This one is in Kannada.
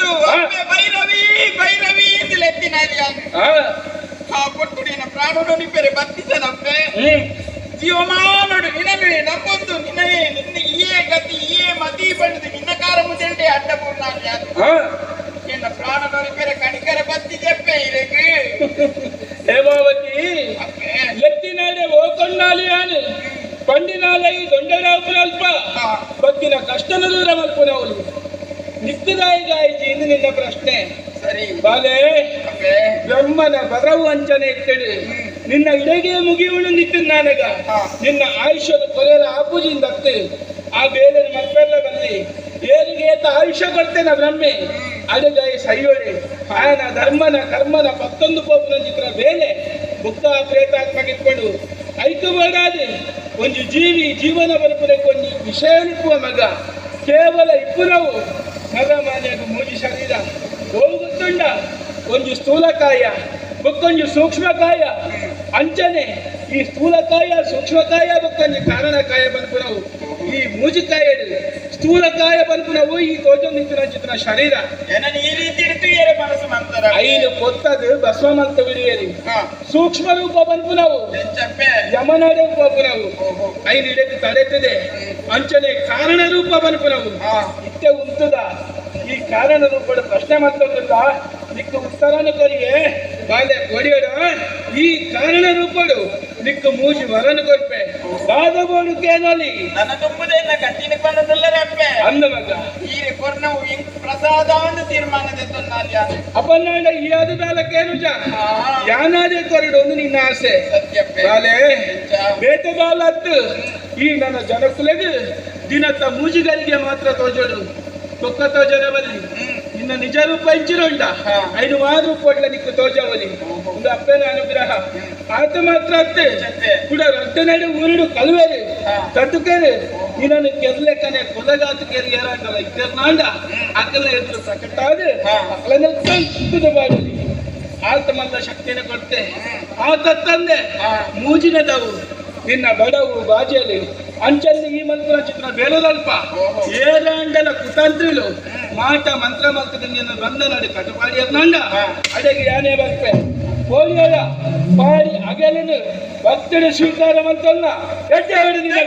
ಪುಟ್ಟರು ಒಮ್ಮೆ ಭೈರವಿ ಭೈರವಿ ಅಂತಲೆತ್ತಿನಲ್ಲಿ ಆ ಪುಟ್ಟು ನಿನ್ನ ಪ್ರಾಣನು ನಿಬ್ಬರೆ ಬತ್ತಿಸನಪ್ಪೆ ಜೀವಮಾನುಡು ನಿನಗೆ ನಮ್ಮೊಂದು ನಿನಗೆ ನಿನ್ನ ಇಯೇ ಗತಿ ಇಯೇ ಮತಿ ಬಂದು ನಿನ್ನ ಕಾರ ಮುದೆಂಡೆ ಅಡ್ಡ ಪೂರ್ಣಾಗಿ ನಿನ್ನ ಪ್ರಾಣನು ನಿಬ್ಬರೆ ಕಣಿಕರ ಬತ್ತಿ ಜಪ್ಪೆ ಇದಕ್ಕೆ ಹೇಮಾವತಿ ಎತ್ತಿನಾಡೆ ಓಕೊಂಡಾಲಿ ಆನೆ పండినాలై దొండరాపునల్ప భక్తిన కష్టను దూరమల్పునవులు ನಿಕ್ಕದಾಯಿಗಾಯಿತು ಇದು ನಿನ್ನ ಪ್ರಶ್ನೆ. ಸರಿ. ಬಾಲೆ ಬ್ರಹ್ಮನ ಬರವು ಅಂಚನೆ ಇಟ್ಟಳು ನಿನ್ನ ಇಡಗೆ ಮುಗಿಯುವಳು ನಿಂತು ನಾನಗ. ನಿನ್ನ ಆಯುಷ್ಯದ ಕೊಲೆಯ ಆಪೂಜಿಯಿಂದ ಅತ್ತೆ ಆ ಬೇರೆ ಮತ್ತೆಲ್ಲ ಬಂದಿ. ಏನಿಗೆ ಏತ ಆಯುಷ್ಯ ಕೊಡ್ತೇನೆ ಬ್ರಹ್ಮೆ? ಅಡಗಾಯಿ ಸೈಯೋಳಿ ಆಯನ ಧರ್ಮನ ಕರ್ಮನ ಮತ್ತೊಂದು ಕೋಪನ ಚಿತ್ರ ಬೇಲೆ. ಮುಕ್ತ ಪ್ರೇತಾತ್ಮಕ ಇಟ್ಕೊಂಡು ಐತು ಬೇಡಾದೆ ಒಂದು ಜೀವಿ ಜೀವನ ಬದುಕುದಕ್ಕೆ ಒಂದು ವಿಷಯ ಮಗ. ಕೇವಲ ಇಬ್ಬರವು ಮಾನ್ಯಗ ಮೂಜಿ ಶರೀರ ಹೋಗು ಗೊತ್ತುಂಡ ಒಂದು ಸ್ಥೂಲಕಾಯ ಬೊಕ್ಕೊಂಜು ಸೂಕ್ಷ್ಮಕಾಯ, ಅಂಚನೆ. ಈ ಸ್ಥೂಲಕಾಯ, ಸೂಕ್ಷ್ಮಕಾಯ ಬೊಕ್ಕೊಂಜು ಕಾರಣಕಾಯ ಬಂದು ಈ ಮೂಜಿಕಾಯ ಸ್ಥೂಲಕಾಯ ಬನ್ಪುನವು ಈ ತೋಜೊಂದಿತ್ತಿನ ಚಿತ್ರ ಶರೀರ. ಏನನ್ ಈ ರೀತಿ ಇಡ್ತು ಏರೆ ಮನಸ್ಸು ಮಂತರ ಐದು ಕೊತ್ತದು ಬಿಡಿಯರಿ ಹಾ. ಸೂಕ್ಷ್ಮ ರೂಪ ಬನ್ಪುನವು ಚಪ್ಪೆ ಯಮನಡೆ ಬನ್ಪುನವು ಓಹೋ. ಐದು ಇಡಕ್ಕೆ ತಡೆತದೆ. ಅಂಚನೆ ಕಾರಣ ರೂಪ ಬನ್ಪುನವು ಹಾ. ಇತ್ತೆ ಉಂಟುದ. ಈ ಕಾರಣ ರೂಪದ ಪ್ರಶ್ನೆ ಮತ್ತೊಂದಿಲ್ಲ ನಿಕ್ಕ ಉತ್ತರನ ಕೊರಿಗೆ ಬಾಲೆ ಕೊಡಿಯೋಡ. ಈ ಕಾರಣ ರೂಪಡು. ನಿಕ್ಕ ಮೂಜಿ ವರನು ಕೊಡ್ಪೆ ದಾದಬೋಡು ಕೇನೋಲಿ. ನನ್ನ ತುಂಬುದೇನ ಕಟ್ಟಿನ ಕೊಂಡದಲ್ಲರೆ ಅಪ್ಪೆ. ಅಂದ ಮಗ ಈ ಕೊರ್ನವು ಇಂಕ್ ಪ್ರಸಾದ ಒಂದು ತೀರ್ಮಾನದ ತೊನ್ನಾಲ್ಯ ಅಪನ್ನಾಡ ಈ ಅದು ಕೇನುಜ ಜ ಯಾನಾದೆ ಕೊರಡು ಒಂದು ನಿನ್ನ ಆಸೆ. ಬಾಲೆ ಹೆಚ್ಚ. ಬೇಟೆಗಾಲತ್ತು ಈ ನನ್ನ ಜನಕುಲೆಗೆ ದಿನತ್ತ ಮೂಜಿಗಳಿಗೆ ಮಾತ್ರ ತೋಜೋಡು. ತೊಕ್ಕ ತೋಜರ ಬಲ್ಲಿ ನಿನ್ನ ನಿಜ ರೂಪ ಇಂಚಿರುಂಡ ಹಾ. ಐದು ಮಾರು ಕೊಡ್ಲ ನಿಕ್ಕು ತೋಜವಲಿ ಒಂದು ಅಪ್ಪನ ಅನುಗ್ರಹ ಆತ ಮಾತ್ರ ಅತ್ತೆ ಚಪ್ಪೆ. ಕೂಡ ರಕ್ತನಡೆ ಊರಿಡು ಕಲ್ವೇರಿ ಹಾ. ತಟ್ಟುಕೇರಿ ನಿನ್ನನ್ನು ಕೆರ್ಲೆಕ್ಕನೆ ಕೊಲಗಾತು ಕೇರಿ ಏರಾಟಲ್ಲ ಇದ್ದರ್ನಾಂಡ ಅಕ್ಕಲ ಎದುರು ಪ್ರಕಟಾದ ಹಾ. ಅಕ್ಕಲನ್ನ ತಂತುದ ಬಾಡಲಿ ಆತ ಮಲ್ಲ ಶಕ್ತಿಯನ್ನು ಕೊಡ್ತೆ ಆತ ತಂದೆ ಹಾ. ಮೂಜಿನದವು ನಿನ್ನ ಬಡವು ಬಾಜಿಯಲ್ಲಿ ಅಂಚಲ್ಲಿ ಈ ಮಂತ್ರ ಚಿತ್ರ ಬೇಲದಲ್ಪ ಓಹೋ. ಏರಾಂಡಲ ಕುತಂತ್ರಿಲು ಮಾಟ ಮಂತ್ರ ಮಂತ್ರದ ನೀನು ಬಂದ ನಡಿ ಕಟಪಾಡಿಯ ನಂಡ ಅಡಗಿ ಯಾನೇ ಬರ್ಪೆ ಪೋಲಿಯೋದ ಪಾಡಿ ಅಗಲನು ಭಕ್ತನ ಸ್ವೀಕಾರ ಮಂತಲ್ಲ ಎಡ್ಡೆ ಹೊಡೆದಿನ